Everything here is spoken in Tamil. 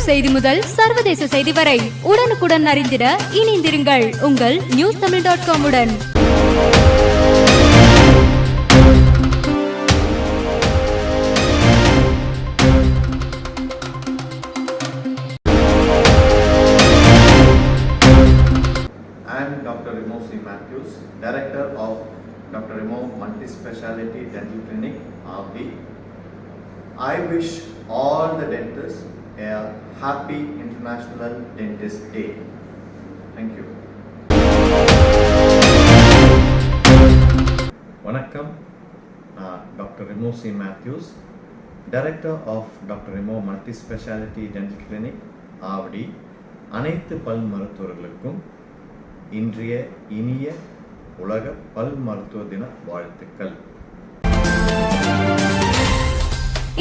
செய்தி முதல் சர்வதேச செய்தி வரை உடனுக்குடன் அறிந்திட இணைந்திருங்கள் உங்கள் நியூஸ் தமிழ் டாட் காம் உடன் I am Dr. Remo C. Matthews, Director of Dr. Remo Multi-Speciality Dental Clinic, RB. I wish all the dentists a happy International Dentist Day. Thank you. வணக்கம் நான் doctor Remo C Mathews director of doctor Remo multi speciality dental clinic Avadi அனைத்து பல் மருத்துவர்களுக்கும் இன்றைய இனிய உலக பல் மருத்துவ தின வாழ்த்துக்கள்